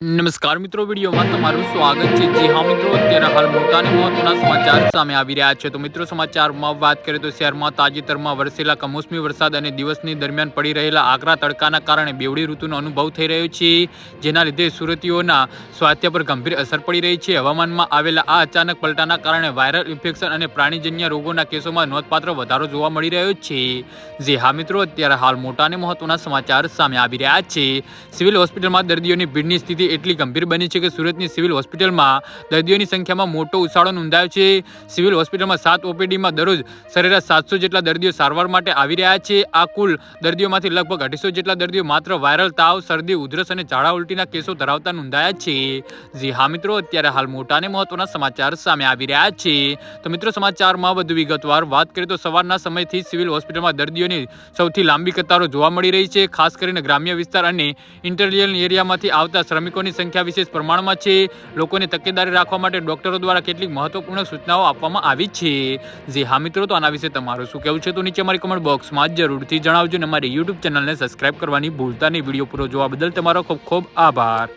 નમસ્કાર મિત્રો, વિડીયોમાં તમારું સ્વાગત છે. જી હા મિત્રો, અત્યારે હાલ મોટા મહત્વના સમાચાર સામે આવી રહ્યા છે. તો મિત્રો, સમાચારમાં વાત કરીએ તો શહેરમાં તાજેતરમાં વરસેલા કમોસમી વરસાદ અને દિવસની દરમિયાન પડી રહેલા આકરા તડકાના કારણે બેવડી ઋતુનો અનુભવ થઈ રહ્યો છે, જેના લીધે સુરતીઓના સ્વાસ્થ્ય પર ગંભીર અસર પડી રહી છે. હવામાનમાં આવેલા આ અચાનક પલટાના કારણે વાયરલ ઇન્ફેક્શન અને પ્રાણીજન્ય રોગોના કેસોમાં નોંધપાત્ર વધારો જોવા મળી રહ્યો છે. જે હા મિત્રો, અત્યારે હાલ મોટાને મહત્વના સમાચાર સામે આવી રહ્યા છે. સિવિલ હોસ્પિટલમાં દર્દીઓની ભીડની સ્થિતિ એટલી ગંભીર બની છે કે સુરતની સિવિલ હોસ્પિટલમાં દર્દીઓની સંખ્યામાં મોટો ઉછાળો નોંધાયો છે. સિવિલ હોસ્પિટલમાં સાત ઓપીડીમાં દરરોજ સરેરાશ સાતસો જેટલા દર્દીઓ સારવાર માટે આવી રહ્યા છે. આ કુલ દર્દીઓમાંથી લગભગ અઢીસો જેટલા દર્દીઓ માત્ર વાયરલ તાવ, શરદી, ઉધરસ અને ઝાડા ઉલટીના કેસો ધરાવતા નોંધાયા છે. જી હા મિત્રો, અત્યારે હાલ મોટા અને મહત્વના સમાચાર સામે આવી રહ્યા છે. તો મિત્રો, સમાચારમાં વધુ વિગતવાર વાત કરીએ તો સવારના સમયથી સિવિલ હોસ્પિટલમાં દર્દીઓની સૌથી લાંબી કતારો જોવા મળી રહી છે. ખાસ કરીને ગ્રામ્ય વિસ્તાર અને ઇન્ટરિયલ એરિયામાંથી આવતા શ્રમિકોની સંખ્યા વિશેષ પ્રમાણમાં છે. લોકોને તકેદારી રાખવા માટે ડોક્ટરો દ્વારા કેટલીક મહત્વપૂર્ણ સૂચનાઓ આપવામાં આવી છે. જે હા મિત્રો, તો આના વિશે તમારું શું કહેવું છે? તો નીચે અમારી કમેન્ટ બોક્સમાં જરૂરથી જણાવજો અને અમારી યુટ્યુબ ચેનલને સબસ્ક્રાઇબ કરવાની ભૂલતા નહીં. વીડિયો પૂરો જોવા બદલ તમારો ખૂબ ખૂબ આભાર.